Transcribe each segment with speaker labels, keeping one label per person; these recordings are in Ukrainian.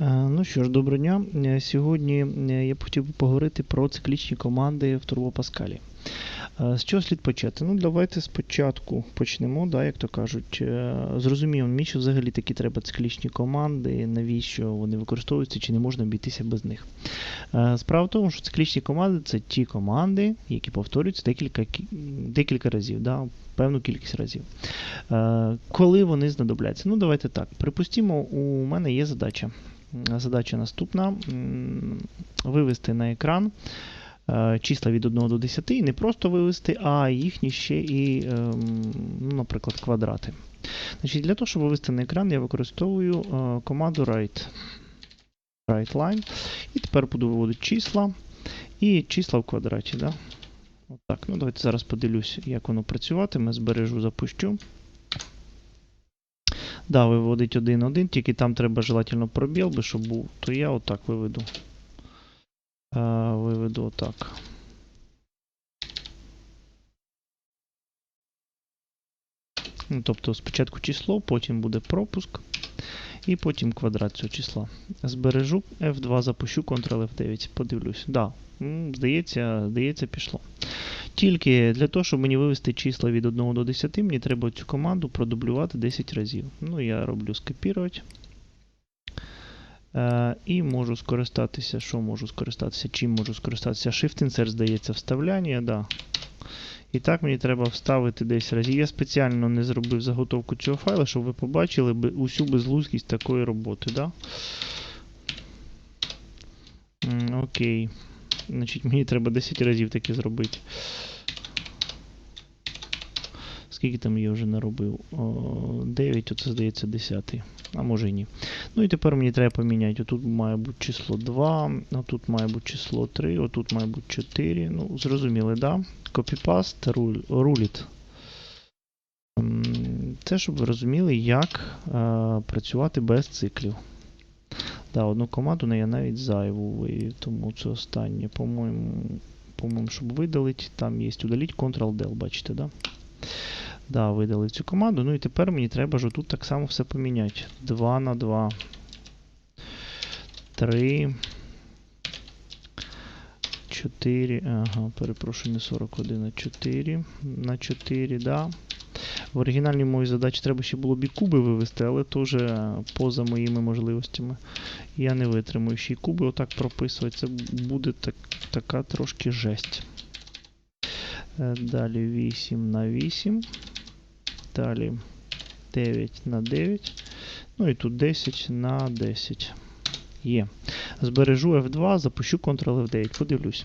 Speaker 1: Е, Ну що ж, доброго дня. Е, Сьогодні е, я б хотів поговорити про циклічні команди в. Е, З чого слід почати? Ну, давайте спочатку почнемо, да, як то кажуть. Зрозуміємо, навіщо взагалі такі треба циклічні команди, навіщо вони використовуються, чи не можна обійтися без них. Справа в тому, що циклічні команди це ті команди, які повторюються декілька, кі- декілька разів, да, певну кількість разів. Коли вони знадобляться? Ну, давайте так. Припустімо, у мене є задача. Задача наступна: вивести на екран е, числа від 1 до 10, і не просто вивести, а їхні ще і, ем, ну, наприклад, квадрати. Значить, Для того, щоб вивести на екран, я використовую е, команду write. write line. І тепер буду виводити числа і числа в квадраті. Да? Отак. Ну, давайте зараз подивлюсь, як воно працюватиме. Збережу, запущу. Да, виводить 1-1, тільки там треба желательно пробіл, би, щоб був, то я отак виведу. Е, виведу отак. Ну, тобто спочатку число, потім буде пропуск, і потім квадрат цього числа. Збережу F2, запущу Ctrl F9, подивлюсь. Да, здається, здається, пішло. Тільки для того, щоб мені вивести числа від 1 до 10, мені треба цю команду продублювати 10 разів. Ну, я роблю скопірувати. Е, і можу скористатися, що можу скористатися? Чим можу скористатися? Shift-Insert, здається, вставляння, да. І так мені треба вставити 10 разів. Я спеціально не зробив заготовку цього файла, щоб ви побачили усю безглуздість такої роботи. Да? Окей. Значить, мені треба 10 разів таке зробити. Скільки там я вже наробив? О, 9, оце здається 10. А може і ні. Ну і тепер мені треба поміняти. Отут має бути число 2, отут має бути число 3, отут має бути 4. Ну, зрозуміли, да? Copy-paste, rule, rule it. М, Це щоб ви розуміли, як е, працювати без циклів. Да, одну команду не я навіть зайву вивів, тому це останнє. По-моєму, по-моєму, щоб видалити, там є удаліть Ctrl-Del, бачите, да? Да, видалив цю команду. Ну і тепер мені треба ж тут так само все поміняти. 2 на 2. 3. 4. Ага, перепрошую, не 41, а 4. На 4, да. В оригінальній моїй задачі треба ще було б і куби вивести, але то вже поза моїми можливостями. Я не витримую ще й куби отак прописувати. Це буде так, така трошки жесть. Е, Далі 8 на 8. Далі 9 на 9. Ну і тут 10 на 10. Є. Збережу F2, запущу Ctrl F9. Подивлюсь.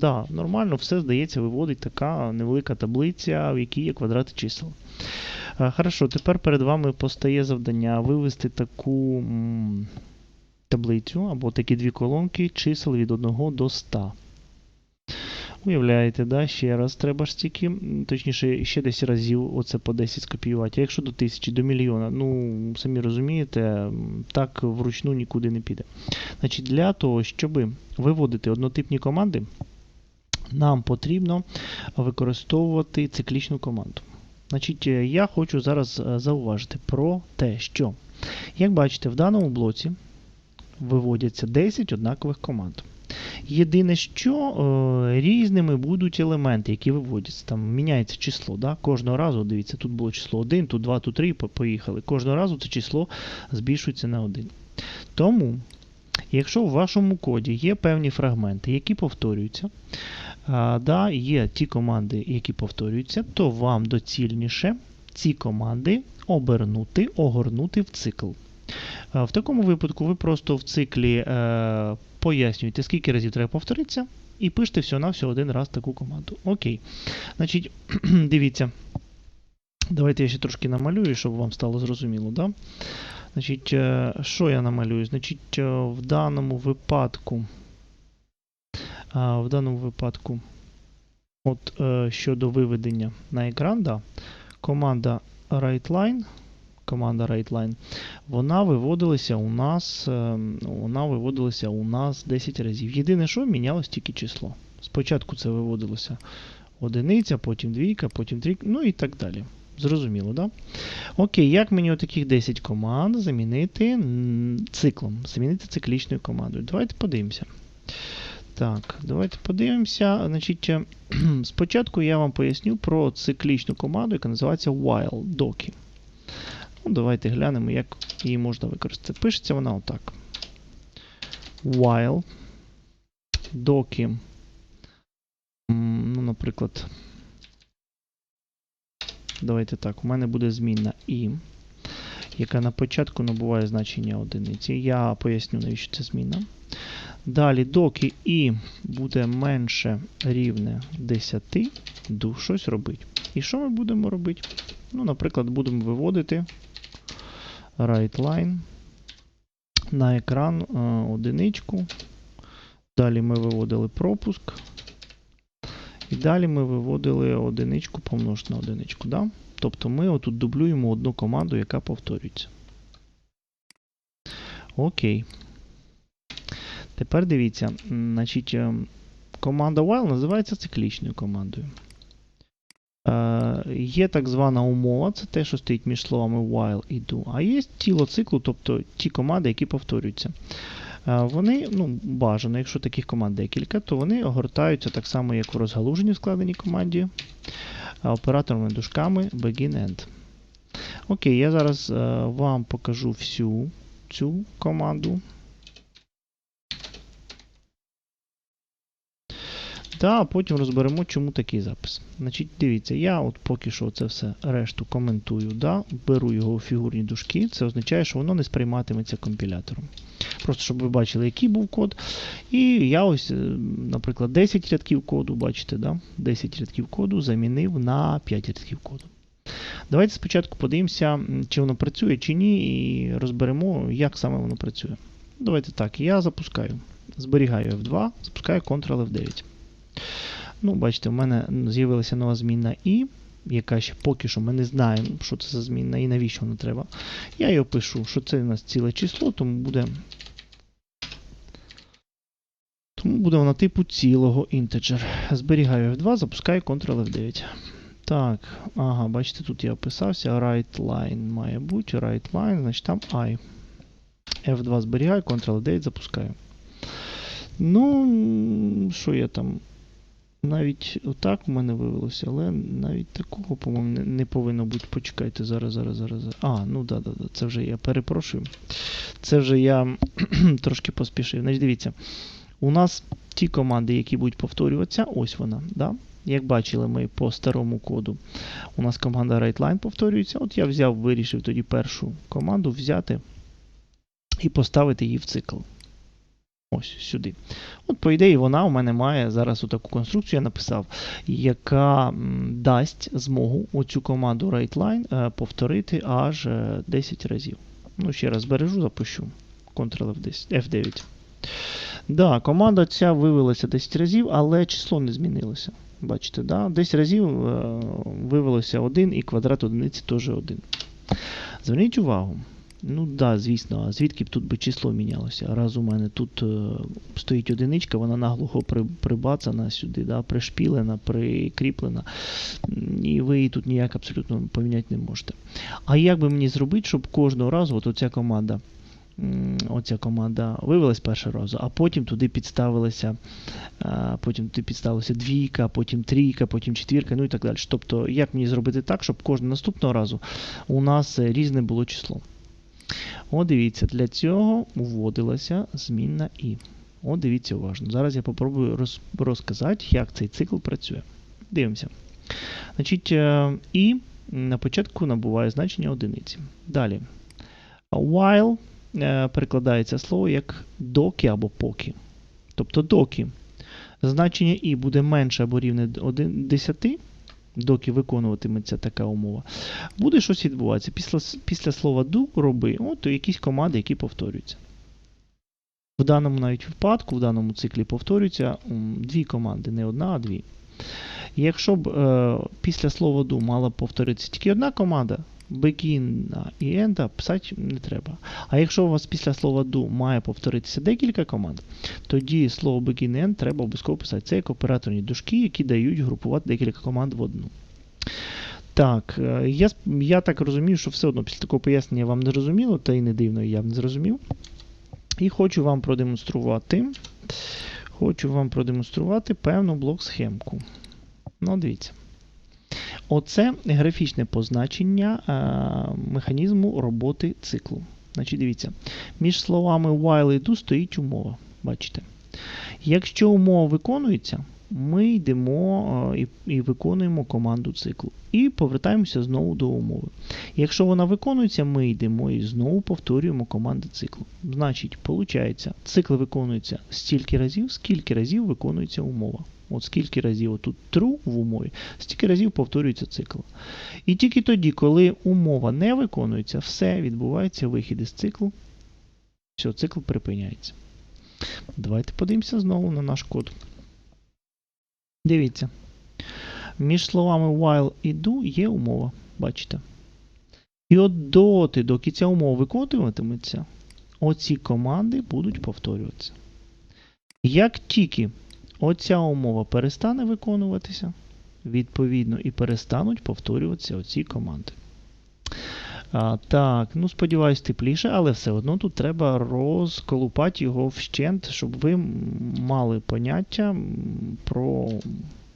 Speaker 1: Да, нормально, все здається, виводить така невелика таблиця, в якій є квадрати чисел. Е, Хорошо, тепер перед вами постає завдання вивести таку таблицю або такі дві колонки чисел від 1 до 100. Уявляєте, да? ще раз треба ж стільки, точніше, ще 10 разів оце по 10 скопіювати. А якщо до тисячі, до мільйона, ну, самі розумієте, так вручну нікуди не піде. Значить, для того, щоб виводити однотипні команди, нам потрібно використовувати циклічну команду. Значить, е, я хочу зараз е, зауважити про те, що, як бачите, в даному блоці виводяться 10 однакових команд. Єдине, що е, різними будуть елементи, які виводяться. Там міняється число. Да? Кожного разу, дивіться, тут було число 1, тут 2, тут 3, поїхали. Кожного разу це число збільшується на 1. Тому, якщо в вашому коді є певні фрагменти, які повторюються, да, є ті команди, які повторюються, то вам доцільніше ці команди обернути, огорнути в цикл. В такому випадку ви просто в циклі е, пояснюєте, скільки разів треба повторитися, і пишете всього-навсього один раз таку команду. Окей. Значить, дивіться. Давайте я ще трошки намалюю, щоб вам стало зрозуміло. Да? Значить, е, що я намалюю? Значить, е, в даному випадку. А, в даному випадку, от е, щодо виведення на екран, да, команда WriteLine, команда WriteLine, вона виводилася у нас, е, вона виводилася у нас 10 разів. Єдине, що мінялось тільки число. Спочатку це виводилося одиниця, потім двійка, потім трійка, ну і так далі. Зрозуміло, да? Окей, як мені отаких 10 команд замінити циклом, замінити циклічною командою? Давайте подивимося. Так, давайте подивимося. Значить, е, спочатку я вам поясню про циклічну команду, яка називається while doki. Ну, давайте глянемо, як її можна використати. Пишеться вона отак. While doki. Ну, наприклад. Давайте так, у мене буде змінна і, яка на початку набуває значення одиниці. Я поясню, навіщо це зміна. Далі, доки і буде менше рівне 10, ду щось робить. І що ми будемо робити? Ну, наприклад, будемо виводити writeLine на екран е, одиничку. Далі ми виводили пропуск. І далі ми виводили одиничку помножити на одиничку. Да? Тобто ми отут дублюємо одну команду, яка повторюється. Окей. Тепер дивіться, значить, е, команда while називається циклічною командою. Е, є так звана умова, це те, що стоїть між словами while і do. А є тіло циклу, тобто ті команди, які повторюються. Е, Вони, ну, бажано, якщо таких команд декілька, то вони огортаються так само, як в розгалуженні складеній команді, операторами дужками begin-end. Окей, я зараз е, вам покажу всю цю команду. Та потім розберемо, чому такий запис. Значить, дивіться, я от поки що це все решту коментую, да, беру його у фігурні дужки, це означає, що воно не сприйматиметься компілятором. Просто щоб ви бачили, який був код. І я ось, е, наприклад, 10 рядків коду, бачите, да? 10 рядків коду замінив на 5 рядків коду. Давайте спочатку подивимося, чи воно працює, чи ні, і розберемо, як саме воно працює. Давайте так, я запускаю. Зберігаю F2, запускаю Ctrl F9. Ну, бачите, в мене з'явилася нова змінна І, яка ще поки що ми не знаємо, що це за змінна і навіщо вона треба. Я її пишу, що це у нас ціле число, тому буде. Тому буде вона типу цілого integer. Зберігаю F2, запускаю Ctrl F9. Так, ага, бачите, тут я описався. Right line має бути, right line, значить там I. F2 зберігаю, Ctrl F9 запускаю. Ну, що я там навіть отак у мене вивелося, але навіть такого, по-моєму, не, не повинно бути. Почекайте, зараз, зараз, зараз. А, ну да, да, да, це вже я перепрошую. Це вже я трошки поспішив. Значить, дивіться, у нас ті команди, які будуть повторюватися, ось вона. да? Як бачили ми по старому коду, у нас команда WriteLine повторюється. От я взяв, вирішив тоді першу команду взяти і поставити її в цикл. Ось сюди. От, по ідеї, вона у мене має зараз таку конструкцію, я написав, яка дасть змогу оцю команду WriteLine е, повторити аж е, 10 разів. Ну, ще раз збережу, запущу. Ctrl F10, F9. Да, команда ця вивелася 10 разів, але число не змінилося. Бачите, да? 10 разів е, вивелося 1 і квадрат одиниці теж 1. Зверніть увагу. Ну да, звісно, а звідки б тут би число мінялося? Раз у мене тут е, стоїть одиничка, вона наглухо при, прибацана сюди, да, пришпілена, прикріплена, і ви її тут ніяк абсолютно поміняти не можете. А як би мені зробити, щоб кожного разу от оця команда, оця команда вивелась першого разу, а потім туди підставилася, а, потім туди підставилася двійка, потім трійка, потім четвірка, ну і так далі. Тобто, як мені зробити так, щоб кожного наступного разу у нас е, різне було число? О, дивіться, для цього вводилася змінна І. О, дивіться уважно. Зараз я попробую роз, розказати, як цей цикл працює. Дивимося. Значить, е, І на початку набуває значення одиниці. Далі. While е, перекладається слово як доки або поки. Тобто доки значення І буде менше або рівне 10, доки виконуватиметься така умова, буде щось відбуватися. Після, після слова do роби, от якісь команди, які повторюються. В даному навіть випадку, в даному циклі повторюються дві команди, не одна, а дві. Якщо б е, після слова do мала повторитися тільки одна команда, begin і end писати не треба. А якщо у вас після слова do має повторитися декілька команд, тоді слово begin і end треба обов'язково писати. Це як операторні дужки, які дають групувати декілька команд в одну. Так, е, я, я так розумію, що все одно після такого пояснення вам не зрозуміло, та й не дивно, я б не зрозумів. І хочу вам продемонструвати. Хочу вам продемонструвати певну блок-схемку. Ну, дивіться. Оце графічне позначення а, механізму роботи циклу. Значить, дивіться, між словами while і do стоїть умова. Бачите? Якщо умова виконується, ми йдемо і, і виконуємо команду циклу. І повертаємося знову до умови. Якщо вона виконується, ми йдемо і знову повторюємо команди циклу. Значить, виходить, цикл виконується стільки разів, скільки разів виконується умова. От скільки разів тут true в умові, стільки разів повторюється цикл. І тільки тоді, коли умова не виконується, все відбувається вихід із циклу. Все, цикл припиняється. Давайте подивимося знову на наш код. Дивіться. Між словами while і do є умова. Бачите? І от доти, доки ця умова виконуватиметься, оці команди будуть повторюватися. Як тільки оця умова перестане виконуватися, відповідно, і перестануть повторюватися оці команди. А, Так, ну сподіваюсь, тепліше, але все одно тут треба розколупати його вщент, щоб ви мали поняття про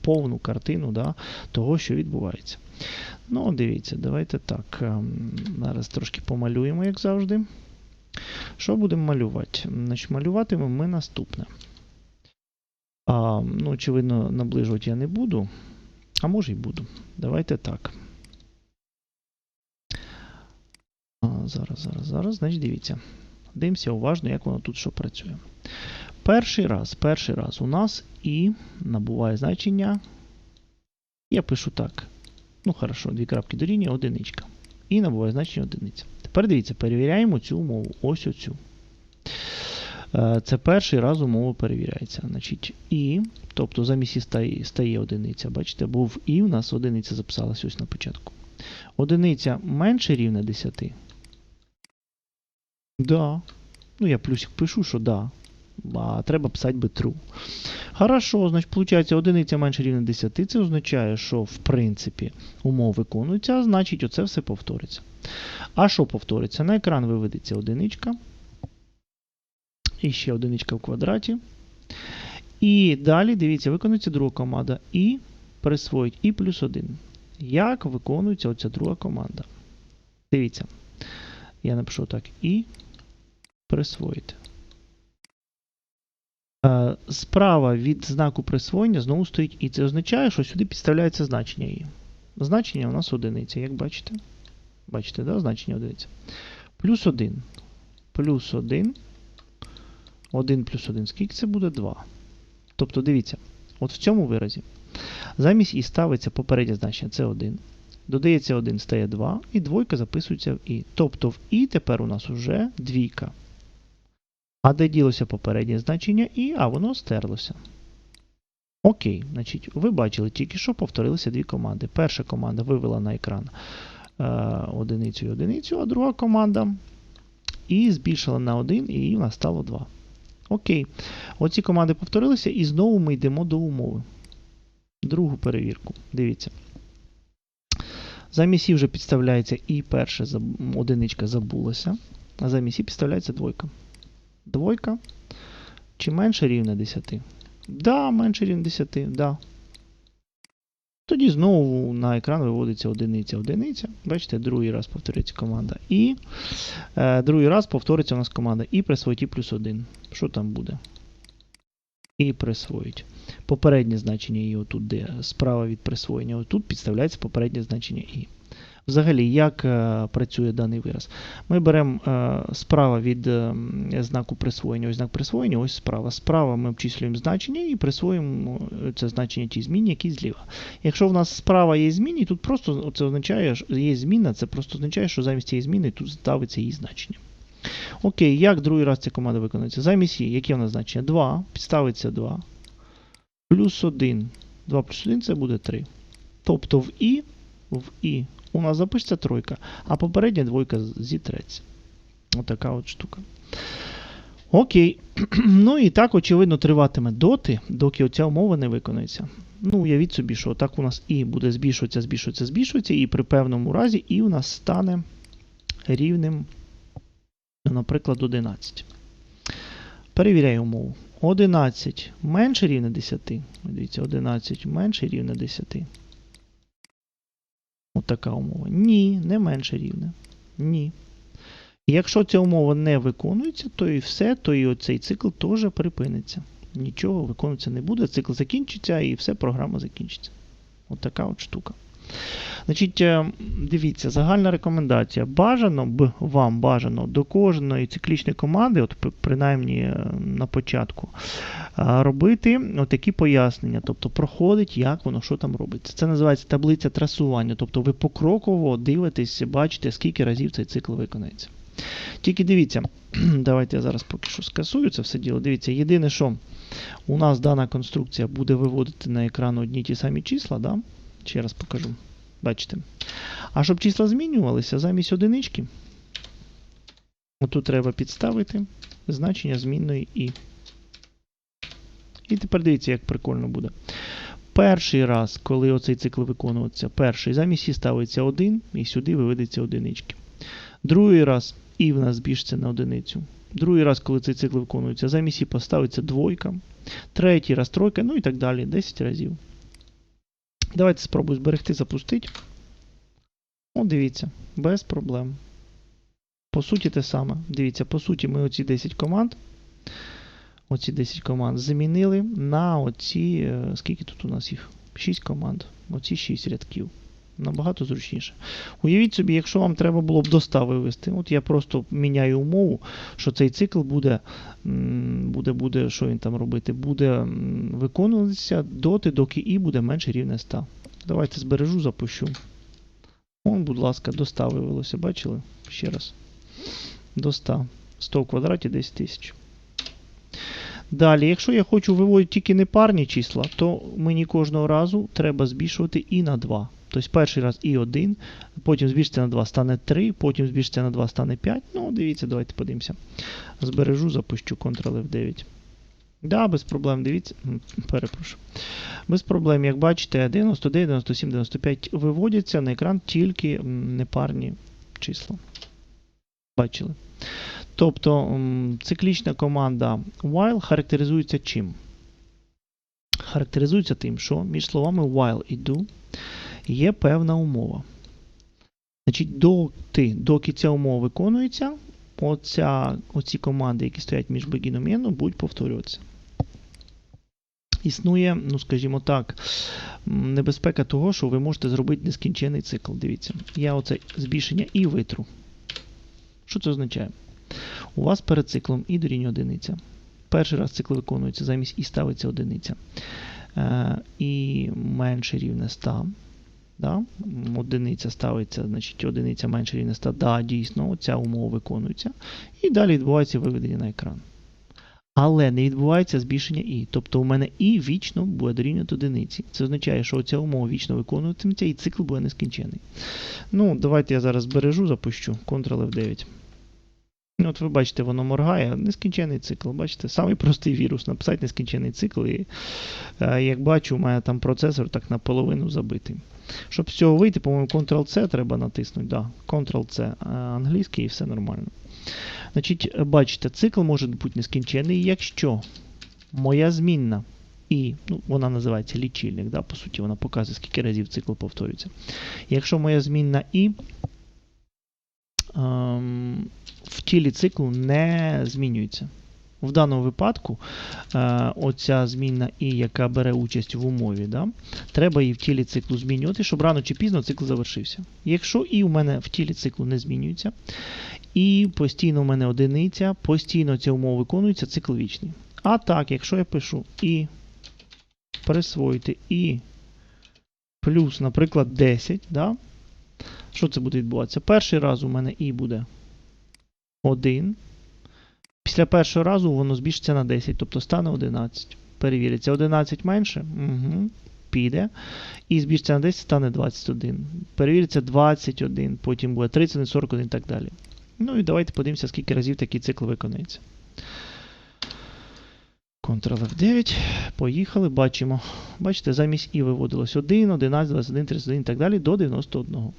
Speaker 1: повну картину да, того, що відбувається. Ну, дивіться, давайте так. Ем, зараз трошки помалюємо, як завжди. Що будемо малювати? Значить, Малюватимемо ми наступне. А, ну, Очевидно, наближувати я не буду. А може і буду. Давайте так. Зараз, зараз, зараз. Значить, дивіться. Дивимося уважно, як воно тут що працює. Перший раз, перший раз у нас і набуває значення. Я пишу так. Ну, хорошо, дві крапки дорівнює, одиничка. І набуває значення одиниця. Тепер дивіться, перевіряємо цю умову. Ось оцю. Е, це перший раз умова перевіряється. Значить, І, тобто замість і стає, стає одиниця. Бачите, був і в нас одиниця записалась ось на початку. Одиниця менше рівня 10. Да. Ну, я плюсик пишу, що да. А треба писати би true. Хорошо, значить, виходить, одиниця менше рівня 10. Це означає, що в принципі умова виконується, значить, оце все повториться. А що повториться? На екран виведеться одиничка. І ще одиничка в квадраті. І далі, дивіться, виконується друга команда. І присвоїть і плюс 1. Як виконується оця друга команда? Дивіться. Я напишу так. І присвоїти. Е, справа від знаку присвоєння знову стоїть і. Це означає, що сюди підставляється значення і. Значення у нас одиниця, як бачите? Бачите, да? значення одиниця. Плюс 1. Плюс 1. 1 плюс 1. Скільки це буде 2? Тобто, дивіться, от в цьому виразі. Замість і ставиться попереднє значення це 1. Додається 1, стає 2, і двойка записується в І. Тобто в І тепер у нас вже двійка. А де ділося попереднє значення І, а воно стерлося. Окей, значить, ви бачили тільки що повторилися дві команди. Перша команда вивела на екран е, одиницю і одиницю, а друга команда і збільшила на 1, і в нас стало 2. Окей. Оці команди повторилися, і знову ми йдемо до умови. Другу перевірку. Дивіться. Замість І вже підставляється і перша одиничка забулася, а замість І підставляється двойка. Двойка. Чи менше рівня 10? Да, менше рівня 10, да. Тоді знову на екран виводиться одиниця одиниця. Бачите, другий раз повторюється команда І. Е, другий раз повториться у нас команда І присвоїть І плюс 1. Що там буде? І присвоїть. Попереднє значення І отут, де справа від присвоєння, отут підставляється попереднє значення І. Взагалі, як е, працює даний вираз? Ми беремо е, справа від е, знаку присвоєння, ось знак присвоєння, ось справа. Справа ми обчислюємо значення і присвоїмо це значення тій зміні, які зліва. Якщо в нас справа є зміни, тут просто це означає, що є зміна, це просто означає, що замість цієї зміни тут ставиться її значення. Окей, як другий раз ця команда виконується? Замість її, яке в нас значення? 2, підставиться 2. Плюс 1. 2 плюс 1 це буде 3. Тобто в І, в І у нас запишеться тройка, а попередня двойка зітреться. Отака от штука. Окей. Ну і так, очевидно, триватиме доти, доки оця умова не виконується. Ну, уявіть собі, що так у нас і буде збільшуватися, збільшуватися, збільшуватися, і при певному разі і у нас стане рівним, ну, наприклад, 11. Перевіряю умову. 11 менше рівня 10. Дивіться, 11 менше рівня 10. Отака умова. Ні, не менше рівня. Ні. Якщо ця умова не виконується, то і все, то і оцей цикл теж припиниться. Нічого виконуватися не буде, цикл закінчиться і все, програма закінчиться. От така от штука. Значить, е, дивіться, загальна рекомендація. Бажано б вам бажано до кожної циклічної команди, от принаймні е, на початку, е, робити такі пояснення, тобто проходить, як воно що там робиться. Це називається таблиця трасування. Тобто ви покроково дивитесь, бачите, скільки разів цей цикл виконається. Тільки дивіться, давайте я зараз поки що скасую це все діло. Дивіться, єдине, що у нас дана конструкція буде виводити на екран одні ті самі числа. Да? Ще раз покажу. Бачите? А щоб числа змінювалися замість одинички, отут треба підставити значення змінної і. І тепер дивіться, як прикольно буде. Перший раз, коли оцей цикл виконується, перший замість і ставиться 1, і сюди виведеться одинички. Другий раз і в нас збільшиться на одиницю. Другий раз, коли цей цикл виконується, замість і поставиться двойка. Третій раз тройка, ну і так далі. 10 разів. Давайте спробую зберегти, запустити. О, дивіться, без проблем. По суті, те саме. Дивіться, по суті, ми оці 10 команд. Оці 10 команд замінили на оці. Е, скільки тут у нас їх? 6 команд. Оці 6 рядків набагато зручніше. Уявіть собі, якщо вам треба було б до вивести, от я просто міняю умову, що цей цикл буде, буде, буде що він там робити, буде виконуватися доти, доки і буде менше рівня 100. Давайте збережу, запущу. Вон, будь ласка, до 100 вивелося, бачили? Ще раз. До 100. 100 в квадраті 10 тисяч. Далі, якщо я хочу виводити тільки непарні числа, то мені кожного разу треба збільшувати і на 2. Тобто перший раз і 1, потім збільшиться на 2 стане 3, потім збільшиться на 2 стане 5. Ну, дивіться, давайте подивимося. Збережу, запущу Ctrl-F9. Да, без проблем, дивіться, перепрошую. Без проблем, як бачите, 99, 97, 95 виводяться на екран тільки непарні числа. Бачили? Тобто циклічна команда while характеризується чим? Характеризується тим, що між словами while і do є певна умова. Значить, доти, доки ця умова виконується, оця, оці команди, які стоять між begin і end, будуть повторюватися. Існує, ну, скажімо так, небезпека того, що ви можете зробити нескінчений цикл. Дивіться, я оце збільшення і витру. Що це означає? У вас перед циклом і дорівнює одиниця. Перший раз цикл виконується замість і ставиться одиниця. Е, І менше рівне 100. Да? Одиниця ставиться, значить одиниця менше рівня 100. Да, дійсно, ця умова виконується. І далі відбувається виведення на екран. Але не відбувається збільшення і. Тобто у мене і вічно буде дорівнювати одиниці. Це означає, що ця умова вічно виконуватиметься і цикл буде нескінчений. Ну, Давайте я зараз збережу, запущу Ctrl-F9. От ви бачите, воно моргає, нескінчений цикл. Бачите, самий простий вірус. Написати нескінчений цикл. І е, як бачу, у мене там процесор так наполовину забитий. Щоб з цього вийти, по-моєму, Ctrl-C треба натиснути. Да, Ctrl-C е, англійський і все нормально. Значить, Бачите, цикл може бути нескінчений, якщо моя змінна і, ну, вона називається лічильник, да, по суті, вона показує, скільки разів цикл повторюється. Якщо моя змінна і в тілі циклу не змінюється. В даному випадку е, оця змінна І, яка бере участь в умові, да, треба її в тілі циклу змінювати, щоб рано чи пізно цикл завершився. Якщо І у мене в тілі циклу не змінюється, і постійно у мене одиниця, постійно ця умова виконується, цикл вічний. А так, якщо я пишу І присвоїти І плюс, наприклад, 10, да, що це буде відбуватися? Перший раз у мене І буде 1. Після першого разу воно збільшиться на 10, тобто стане 11. Перевіриться, 11 менше. Угу. Піде. І збільшиться на 10, стане 21. Перевіриться 21, потім буде 31, 41 і так далі. Ну і давайте подивимося, скільки разів такий цикл виконається. Ctrl-F9. Поїхали, бачимо. Бачите, замість І виводилось 1, 11, 21, 31 і так далі до 91.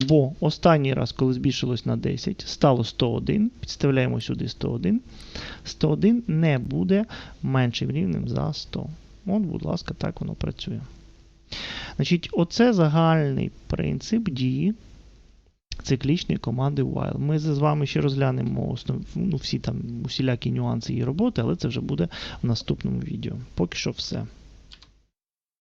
Speaker 1: Бо останній раз, коли збільшилось на 10, стало 101. Підставляємо сюди 101. 101 не буде меншим рівнем за 100. От, будь ласка, так воно працює. Значить, оце загальний принцип дії циклічної команди while. Ми з вами ще розглянемо основ, ну, всі там усілякі нюанси її роботи, але це вже буде в наступному відео. Поки що все.